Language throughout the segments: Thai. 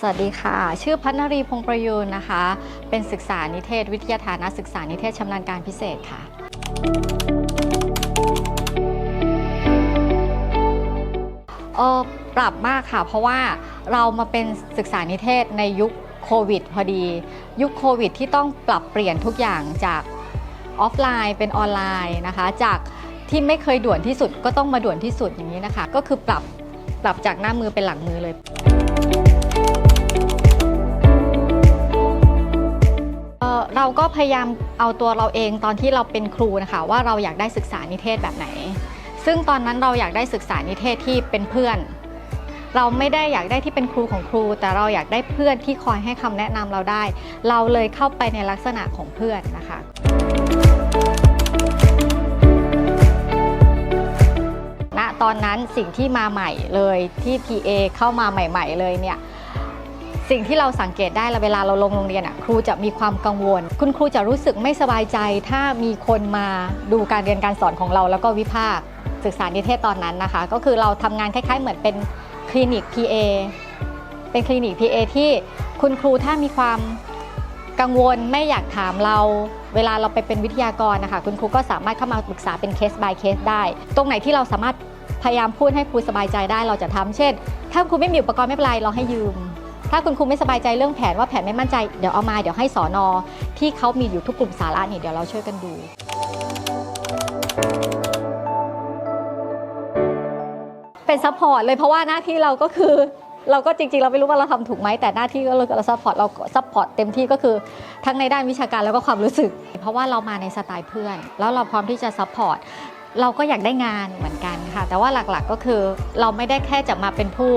สวัสดีค่ะ ชื่อพัฒนรีพงประยูนนะคะ เป็นศึกษานิเทศ วิทยาฐานะศึกษานิเทศชำนาญการพิเศษค่ะ เออปรับมากค่ะ เพราะว่าเรามาเป็นศึกษานิเทศในยุคโควิดพอดี ยุคโควิดที่ต้องปรับเปลี่ยนทุกอย่างจากออฟไลน์เป็นออนไลน์นะคะ จากที่ไม่เคยด่วนที่สุดก็ต้องมาด่วนที่สุดอย่างนี้นะคะ ก็คือปรับปรับจากหน้ามือเป็นหลังมือเลย เราก็พยายามเอาตัวเราเองตอนที่เราเป็นครูนะคะว่าเราอยากได้ศึกษานิเทศแบบไหน ซึ่งตอนนั้นเราอยากได้ศึกษานิเทศที่เป็นเพื่อน เราไม่ได้อยากได้ที่เป็นครูของครู แต่เราอยากได้เพื่อนที่คอยให้คำแนะนำเราได้ เราเลยเข้าไปในลักษณะของเพื่อนนะคะณตอนนั้นสิ่งที่มาใหม่เลยที่ PA เข้ามาใหม่ ๆ เลยเนี่ย สิ่งที่เราสังเกตได้เวลาเราลงโรงเรียนอะครูจะมีความกังวล คุณครูจะรู้สึกไม่สบายใจ ถ้ามีคนมาดูการเรียนการสอนของเราแล้วก็วิพากษ์ศึกษานิเทศตอนนั้นนะคะ ก็คือเราทำงานคล้ายๆ เหมือนเป็นคลินิก PA เป็นคลินิก PA ที่คุณครูถ้ามีความกังวลไม่อยากถามเราเวลาเราไปเป็นวิทยากรนะคะ คุณครูก็สามารถเข้ามาปรึกษาเป็นเคส by เคสได้ ตรงไหนที่เราสามารถพยายามพูดให้ครูสบายใจได้เราจะทำเช่น ถ้าครูไม่มีอุปกรณ์ไม่เป็นไรเราให้ยืม ถ้าคุณครูไม่สบายใจเรื่องแผนว่าแผนไม่มั่นใจเดี๋ยวเอามาเดี๋ยวให้สอนอที่เขามีอยู่ทุกกลุ่มสาระนี่เดี๋ยวเราช่วยกันดูเป็นซัพพอร์ตเลยเพราะว่าหน้าที่เราก็คือ เราก็จริงๆ เราไม่รู้ว่าเราทำถูกไหมแต่หน้าที่ก็เราซัพพอร์ตเราซัพพอร์ตเต็มที่ก็คือทั้งในด้านวิชาการแล้วก็ความรู้สึก เพราะว่าเรามาในสไตล์เพื่อน แล้วเราพร้อมที่จะซัพพอร์ตเราก็อยากได้งานเหมือนกันค่ะ แต่ว่าหลักๆก็คือเราไม่ได้แค่จะมาเป็นผู้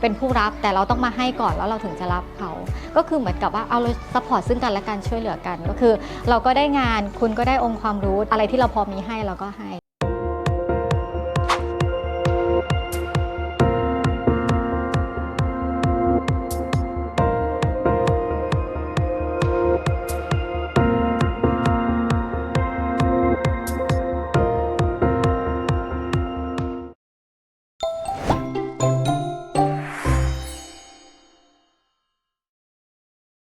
เป็นผู้รับแต่เราต้องมาให้ก่อนแล้วเราถึงจะรับเขา ก็คือเหมือนกับว่าเอาเราซัพพอร์ตซึ่งกันและกันช่วยเหลือกัน ก็คือ เราก็ได้งานคุณก็ได้องค์ความรู้อะไรที่เราพอมีให้เราก็ให้